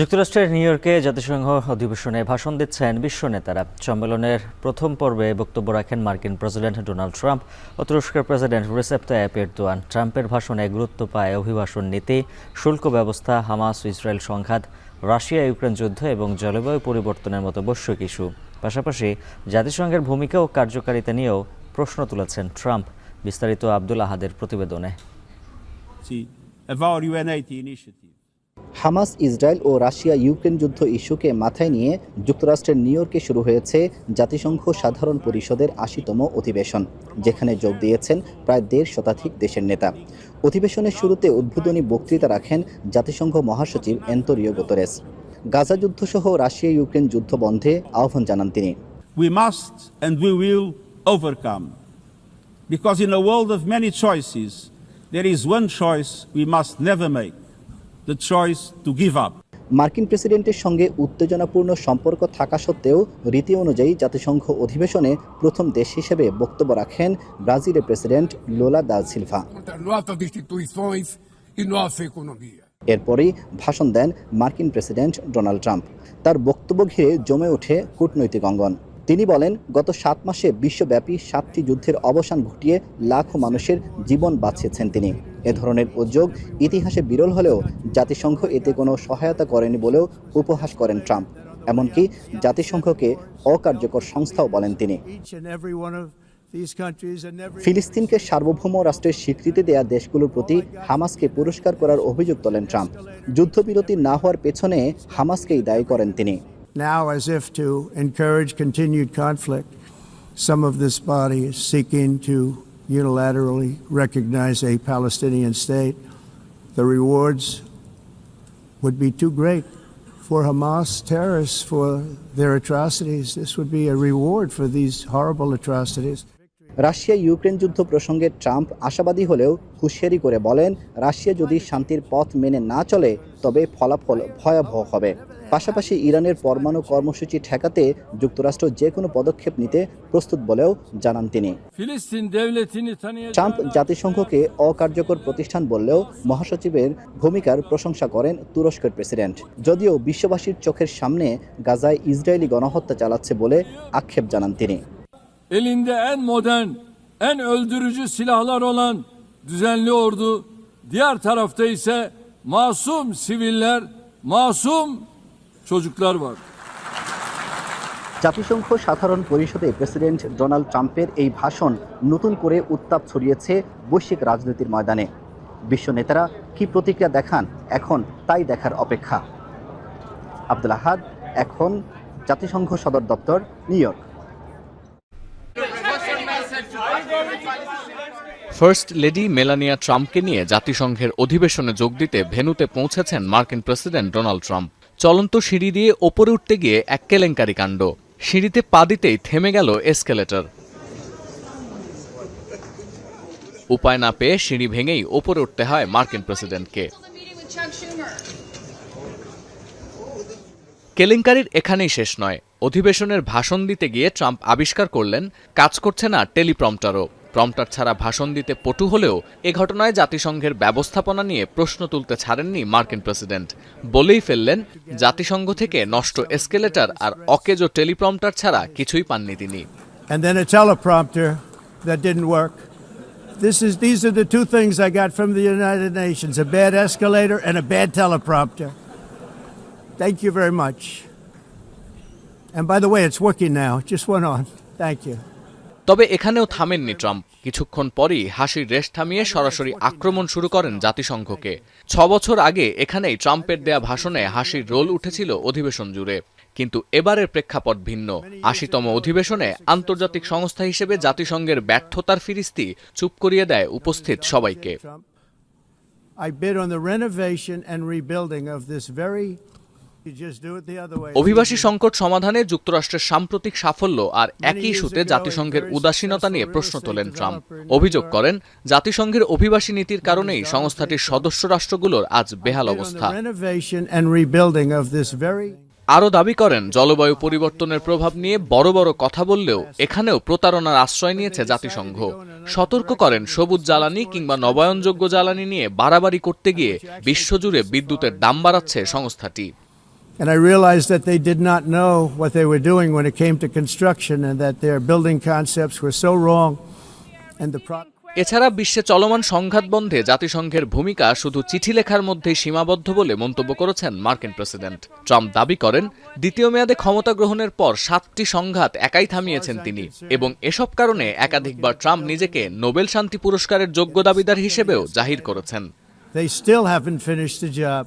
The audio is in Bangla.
যুক্তরাষ্ট্রের নিউ ইয়র্কে জাতিসংঘ অধিবেশনে ভাষণ দিচ্ছেন বিশ্ব নেতারা। সম্মেলনের প্রথম পর্বে বক্তব্য রাখেন মার্কিন প্রেসিডেন্ট ডোনাল্ড ট্রাম্প। ও তুরস্কের প্রেসিডেন্ট রিসেপ তাইপ এরদোয়ান ট্রাম্পের ভাষণে গুরুত্ব পায় অভিবাসন নীতি, শুল্ক ব্যবস্থা, হামাস, ইসরায়েল সংঘাত, রাশিয়া, ইউক্রেন যুদ্ধ এবং জলবায়ু পরিবর্তনের মতো বৈশ্বিক ইস্যু। পাশাপাশি জাতিসংঘের ভূমিকা ও কার্যকারিতা নিয়েও প্রশ্ন তুলেছেন ট্রাম্প, বিস্তারিত আব্দুল আহাদের প্রতিবেদনে। UNIT initiative. হামাস ইসরায়েল ও রাশিয়া ইউক্রেন যুদ্ধ ইস্যুকে মাথায় নিয়ে যুক্তরাষ্ট্রের নিউ ইয়র্কে শুরু হয়েছে জাতিসংঘ সাধারণ পরিষদের আশিতম অধিবেশন যেখানে যোগ দিয়েছেন প্রায় দেড় শতাধিক দেশের নেতা অধিবেশনের শুরুতে উদ্বোধনী বক্তৃতা রাখেন জাতিসংঘ মহাসচিব এন্তরিও গোতরেস গাজা যুদ্ধসহ রাশিয়া ইউক্রেন যুদ্ধ বন্ধে আহ্বান জানান তিনি We must and we will overcome. Because in a world of many choices, there is one choice we must never make মার্কিন প্রেসিডেন্টের সঙ্গে উত্তেজনাপূর্ণ সম্পর্ক থাকা সত্ত্বেও রীতি অনুযায়ী জাতিসংঘ অধিবেশনে প্রথম দেশ হিসেবে বক্তব্য রাখেন ব্রাজিলের প্রেসিডেন্ট লোলা দা সিলভা. এরপরই ভাষণ দেন মার্কিন প্রেসিডেন্ট ডোনাল্ড ট্রাম্প। তার বক্তব্য ঘিরে জমে ওঠে কূটনৈতিক অঙ্গন। তিনি বলেন, গত সাত মাসে বিশ্বব্যাপী সাতটি যুদ্ধের অবসান ঘটিয়ে লাখো মানুষের জীবন বাঁচিয়েছেন তিনি। এ ধরনের উদ্যোগ ইতিহাসে বিরল হলেও জাতিসংঘ এতে কোনো সহায়তা করেনি বলেও উপহাস করেন ট্রাম্প। এমনকি জাতিসংঘকে অকার্যকর সংস্থাও বলেন তিনি। ফিলিস্তিনকে সার্বভৌম রাষ্ট্রের স্বীকৃতি দেয়া দেশগুলোর প্রতি হামাসকে পুরস্কার করার অভিযোগ তোলেন ট্রাম্প। যুদ্ধবিরতি না হওয়ার পেছনে হামাসকেই দায়ী করেন তিনি। Now as if to encourage continued conflict some of this body is seeking to unilaterally recognize a Palestinian state the rewards would be too great. For Hamas terrorists for their atrocities this would be a reward for these horrible atrocities Russia Ukraine যুদ্ধ প্রসঙ্গে ট্রাম্প আশাবাদী হলেও হুঁশিয়ারি করে বলেন রাশিয়া যদি শান্তির পথ মেনে না চলে তবে ফলাফল ভয়াবহ হবে। পাশাপাশি ইরানের পরমাণু কর্মসূচি ঠেকাতে যুক্তরাষ্ট্র যে কোনো পদক্ষেপ নিতে প্রস্তুত বলেও জানান তিনি। ট্রাম্প জাতিসংঘকে অকার্যকর প্রতিষ্ঠান বললেও মহাসচিবের ভূমিকার প্রশংসা করেন তুরস্কের প্রেসিডেন্ট। যদিও বিশ্ববাসীর চোখের সামনে গাজায় ইসরায়েলি গণহত্যা চালাচ্ছে বলে আক্ষেপ জানান তিনি। Elinde en modern, en öldürücü silahlar olan düzenli ordu, diğer tarafta ise masum siviller, masum çocuklar var. জাতিসংঘ সাধারণ পরিষদে প্রেসিডেন্ট ডোনাল্ড ট্রাম্পের এই ভাষণ নতুন করে উত্তাপ ছড়িয়েছে বৈশ্বিক রাজনীতির ময়দানে। বিশ্ব নেতারা কি প্রতিক্রিয়া দেখান এখন তাই দেখার অপেক্ষা। আব্দুল আহাদ এখন জাতিসংঘ সদর দপ্তর New York. First lady Melania ট্রাম্পকে নিয়ে জাতিসংঘের অধিবেশনে যোগ দিতে ভেনুতে পৌঁছেছেন মার্কিন প্রেসিডেন্ট ডোনাল্ড ট্রাম্প। চলন্ত সিঁড়ি দিয়ে ওপরে উঠতে গিয়ে এক কেলেঙ্কারি কাণ্ড। সিঁড়িতে পা দিতেই থেমে গেল এসকেলেটর। উপায় না পেয়ে সিঁড়ি ভেঙেই ওপরে উঠতে হয় মার্কিন প্রেসিডেন্টকে। কেলেঙ্কারির এখানেই শেষ নয়। অধিবেশনের ভাষণ দিতে গিয়ে ট্রাম্প আবিষ্কার করলেন, কাজ করছে না টেলিপ্রম্পটারও। প্রম্পটার ছাড়া ভাষণ দিতে পটু হলেও এ ঘটনায় জাতিসংঘের ব্যবস্থাপনা নিয়ে প্রশ্ন তুলতে ছাড়েননি মার্কিন প্রেসিডেন্ট। বলেই ফেললেন, জাতিসংঘ থেকে নষ্ট এসকেলেটর আর অকেজো টেলিপ্রম্পটার ছাড়া কিছুই পাননি তিনি। These are the two things I got from the United Nations: a bad escalator and a bad teleprompter. Thank you very much. And by the way, it's working now. It just went on. Thank you. তবে এখানেও থামেননি ট্রাম্প কিছুক্ষণ পরই হাসির রেশ থামিয়ে সরাসরি আক্রমণ শুরু করেন জাতিসংঘকে ছ বছর আগে এখানেই ট্রাম্পের দেয়া ভাষণে হাসির রোল উঠেছিল অধিবেশন জুড়ে কিন্তু এবারের প্রেক্ষাপট ভিন্ন আশিতম অধিবেশনে আন্তর্জাতিক সংস্থা হিসেবে জাতিসংঘের ব্যর্থতার ফিরিস্তি চুপ করিয়ে দেয় উপস্থিত সবাইকে Trump. I bid on the renovation and rebuilding of this very. অভিবাসী সংকট সমাধানে যুক্তরাষ্ট্রের সাম্প্রতিক সাফল্য আর একই ইস্যুতে জাতিসংঘের উদাসীনতা নিয়ে প্রশ্ন তোলেন ট্রাম্প। অভিযোগ করেন জাতিসংঘের অভিবাসী নীতির কারণেই সংস্থাটির সদস্য রাষ্ট্রগুলোর আজ বেহাল অবস্থা. আরও দাবি করেন জলবায়ু পরিবর্তনের প্রভাব নিয়ে বড় বড় কথা বললেও এখানেও প্রতারণার আশ্রয় নিয়েছে জাতিসংঘ। সতর্ক করেন সবুজ জ্বালানি কিংবা নবায়নযোগ্য জ্বালানি নিয়ে বাড়াবাড়ি করতে গিয়ে বিশ্বজুড়ে বিদ্যুতের দাম বাড়াচ্ছে সংস্থাটি। And I realized that they did not know what they were doing when it came to construction and that their building concepts were so wrong and the pro- এছাড়া বিশ্বে চলমান সংঘাত বন্ধে জাতিসংঘের ভূমিকা শুধু চিঠি লেখার মধ্যেই সীমাবদ্ধ বলে মন্তব্য করেছেন মার্কিন প্রেসিডেন্ট ট্রাম্প দাবি করেন দ্বিতীয় মেয়াদে ক্ষমতা গ্রহণের পর সাতটি সংঘাত একাই থামিয়েছেন তিনি এবং এসব কারণে একাধিকবার ট্রাম্প নিজেকে নোবেল শান্তি পুরস্কারের যোগ্য দাবিদার হিসেবেও জাহির করেছেন they still haven't finished the job.